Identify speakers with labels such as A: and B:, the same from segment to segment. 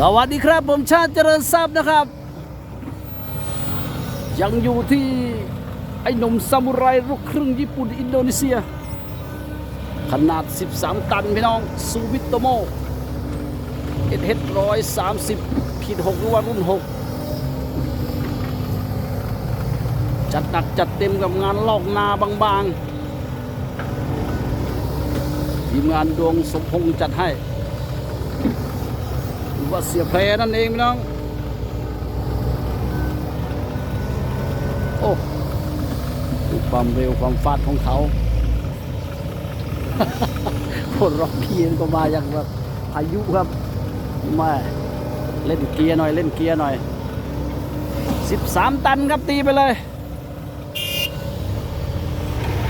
A: สวัสดีครับผมชาติเจริญทรัพย์นะครับ ยังอยู่ที่ไอ้หนุ่มซามูไรลูกครึ่งญี่ปุ่นอินโดนีเซีย ขนาด 13 ตันพี่น้องซูวิตโตโมเอ็ดเฮดร้อยสามสิบขีดหกหรือว่ารุ่นหกจัดหนักจัดเต็มกับงานลอกนาบางๆทีมงานดวงสมพงษ์จัดให้ รือว่าเสียแพรนั่นเองพี่น้อง โอ้ดูความเร็วความฟาดของเขาคนรอกเกียร์ก็มาอย่างแบบพายุครับมาเล่นเกียร์หน่อยเล่นเกียร์หน่อย 13 ตันครับตีไปเลย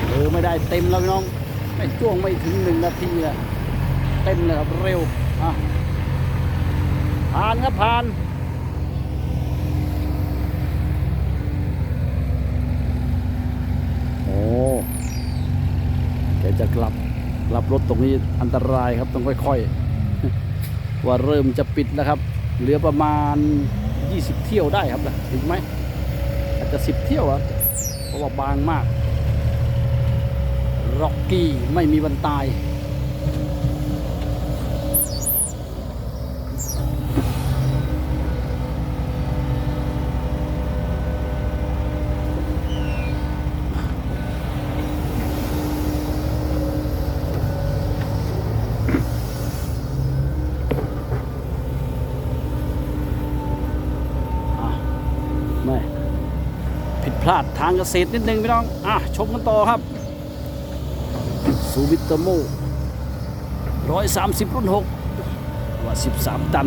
A: เออไม่ได้เต็มแล้วพี่น้องไม่จ้วงไม่ถึงหนึ่งนาทีเลยเต็มเลยครับเร็วอะ ผ่านครับผ่านโอ้แกจะกลับกลับรถตรงนี้อันตรายครับต้องค่อยๆ ว่าเริ่มจะปิดแล้วครับ เหลือประมาณ 20 เที่ยวได้ครับนะถึงไหมอาจจะ 10 เที่ยวอะเพราะว่าบางมากร็อกกี้ไม่มีวันตาย ลาดทางเกษตรนิดนึงพี่น้อง อะ ชมกันต่อครับสูวิตโมร้อยสามสิบรุ่นหกว่าสิบสามตัน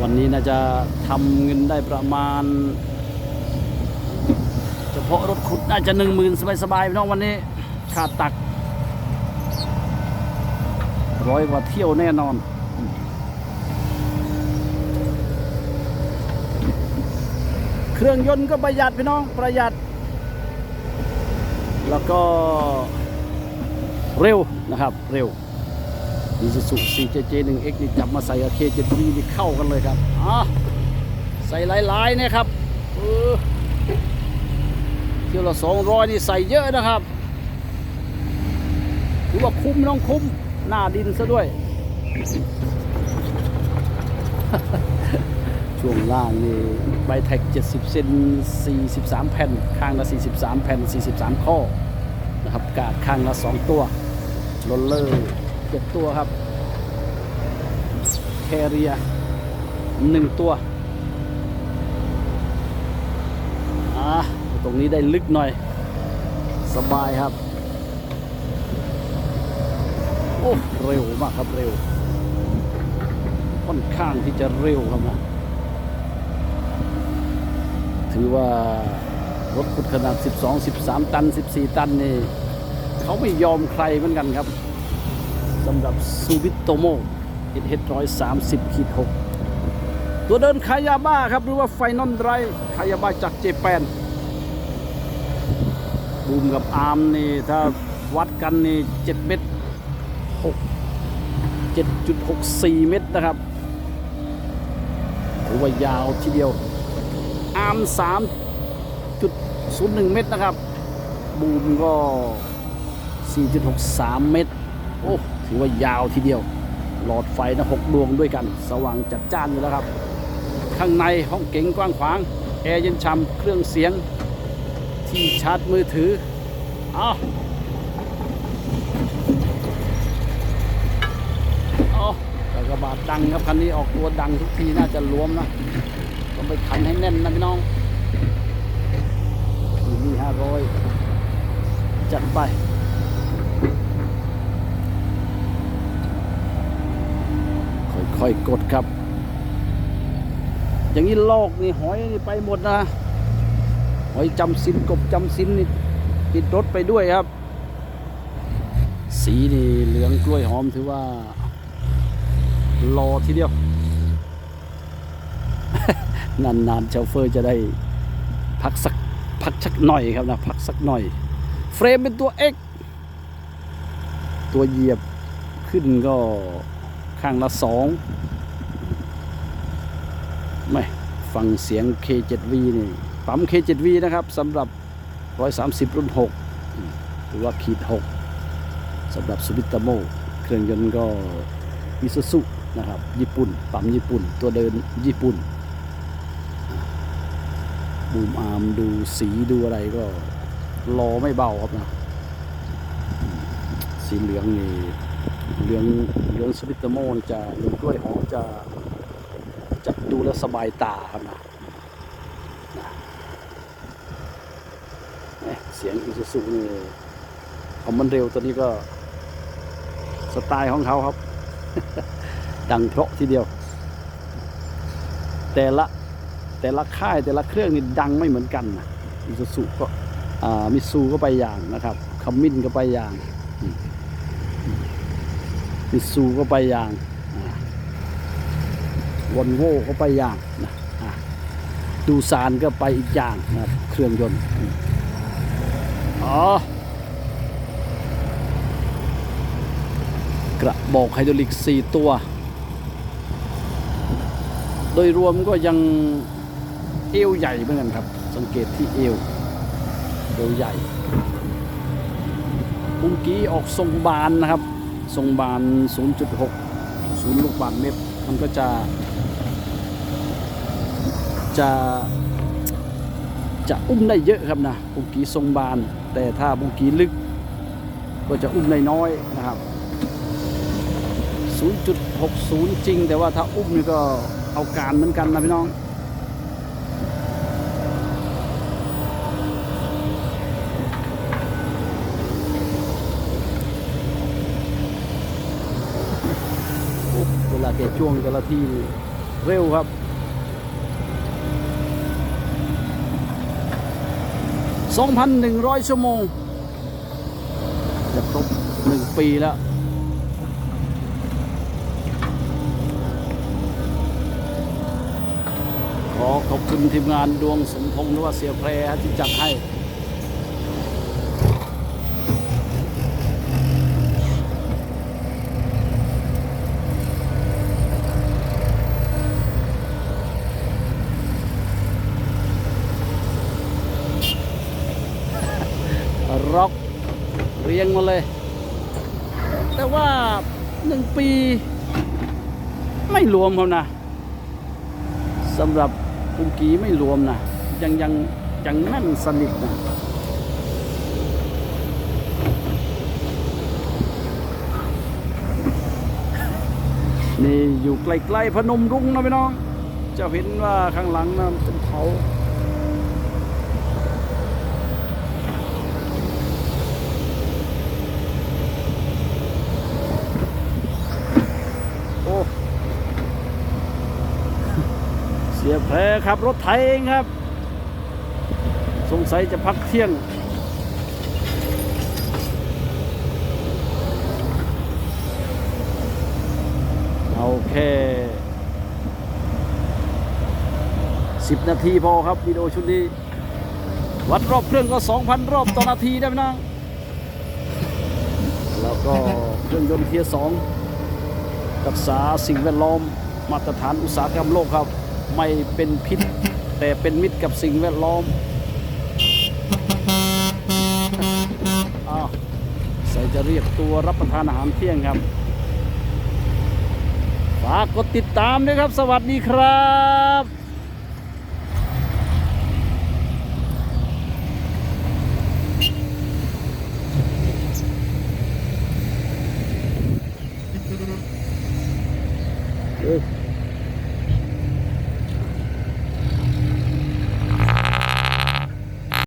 A: วันนี้น่าจะทำเงินได้ประมาณ เฉพาะรถขุดน่าจะหนึ่งหมื่นสบายๆพี่น้องวันนี้ค่าตักร้อยกว่าเที่ยวแน่นอน เครื่องยนต์ก็ประหยัดพี่น้องประหยัด แล้วก็เร็วนะครับเร็วดีสุสุ 4JJ 1X นี่จับมาใส่กับ K7V นี่เข้ากันเลยครับอะใส่หลายๆเนี่ยครับเที่ยวละ 200 นี่ใส่เยอะนะครับถือว่าคุ้มน้องคุ้ม หน้าดินซะด้วย ช่วงล่างนี่ใบแท็ก 70 เซน 43 แผ่น ข้างละ 43 แผ่น 43 ข้อ นะครับ กาดข้างละ 2 ตัวโรลเลอร์7ตัวครับ แคเรีย 1 ตัว อะตรงนี้ได้ลึกหน่อย สบายครับ โอ้ เร็วมากครับเร็ว ค่อนข้างที่จะเร็วครับนะ ถือว่ารถขุดขนาด 12 13 ตัน 14 ตันนี่เขาไม่ยอมใครเหมือนกันครับสำหรับซูบิโตโมเอ็ดเฮดร้อยสามสิบขีดหกตัวเดินคายาบ้าครับ หรือว่าไฟนอลไรคายาบ้าจากเจแปนบูมกับอาร์มนี่ ถ้าวัดกันนี่7เมตร6 7.64เมตรนะครับ ถือว่ายาวทีเดียว อาร์ม3.01เมตรนะครับ บูมก็4.63เมตร โอ้ถือว่ายาวทีเดียว หลอดไฟนะ6ดวงด้วยกัน สว่างจัดจ้านอยู่แล้วครับ ข้างในห้องเก๋งกว้างขวาง แอร์เย็นช่ำเครื่องเสียง ที่ชาร์จมือถือเอาเอาแต่กระบาดดังครับคันนี้ออกตัวดังทุกทีน่าจะรวมนะ ไปขันให้แน่นนะพี่น้องนี่ห้าร้อยจัดไปค่อยๆกดครับ อย่างนี้ลอกนี่หอยนี่ไปหมดนะ หอยจำสินกบจำสินนี่ติดรถไปด้วยครับ สีนี่เหลืองกล้วยหอมถือว่า รอทีเดียว นานๆโชเฟอร์จะได้พักสักพักสักหน่อยครับนะพักสักหน่อย เฟรมเป็นตัว X ตัวเหยียบขึ้นก็ข้างละสองไม่ฟังเสียง K7V นี่ปั๊ม K7V นะครับสำหรับ 130 รุ่น 6 หรือว่าขีด 6สำหรับซูบิตโมเครื่องยนต์ก็อิซูซุนะครับ ญี่ปุ่นปั๊มญี่ปุ่น ตัวเดินญี่ปุ่น บูมอาร์มดูสีดูอะไรก็รอไม่เบาครับนะ สีเหลืองนี่เหลืองเหลืองสวิตเตอร์โมนจะเหลืองกล้วยหอมจะจะดูแลสบายตาครับนะนะเอ๊ะเสียงอิซูซุนี่พอมันเร็วตัวนี้ก็สไตล์ของเขาครับ ดังเพราะทีเดียว แต่ละ แต่ละค่ายแต่ละเครื่องนี่ดังไม่เหมือนกันนะอิซูซุก็มิซูก็ไปอย่างนะครับคัมมินก็ไปอย่างมิซูก็ไปอย่างวอนโวก็ไปอย่างนะดูซานก็ไปอีกอย่างนะครับเครื่องยนต์อ๋อกระบอกไฮดรอลิก 4 ตัว โดยรวมก็ยัง เอวใหญ่เหมือนกันครับ สังเกตที่เอวเอวใหญ่ปุ้งกี้ออกทรงบานนะครับ ทรงบาน 0.6ศูนย์ลูกบาศก์เมตร มันก็จะ จะจะอุ้มได้เยอะครับนะบุกีทรงบาน แต่ถ้าบุกีลึก ก็จะอุ้มได้น้อยนะครับ 0.60 จริง แต่ว่าถ้าอุ้มนี่ก็เอาการเหมือนกันนะพี่น้อง เวลาแก ช่วงแต่ละที่เร็วครับ 2,100 ชั่วโมง จะครบหนึ่งปีแล้ว ขอขอบคุณทีมงานดวงสมพงษ์หรือว่าเสียแพรที่จัดให้ ร็อกเรียงมาเลย แต่ว่าหนึ่งปี ไม่รวมเขานะสำหรับปุงกีไม่รวมนะยังยังยังแน่นสนิทนะนี่อยู่ใกล้ๆพนมรุ้งนะพี่น้อง จะเห็นว่าข้างหลังนะเป็นเขา เสียแพรครับรถไถเองครับ สงสัยจะพักเที่ยงเอาแค่สิบนาทีพอครับวิดีโอชุดนี้ วัดรอบเครื่องก็ 2,000 รอบต่อนาทีได้ไหมนะ แล้วก็เครื่องยนต์เทียร์สองรักษาสิ่งแวดล้อมมาตรฐานอุตสาหกรรมโลกครับ ไม่เป็นพิษ แต่เป็นมิตรกับสิ่งแวดล้อมอ้าวใส่จะเรียกตัวรับประทานอาหารเที่ยงครับฝากกดติดตามด้วยครับ สวัสดีครับ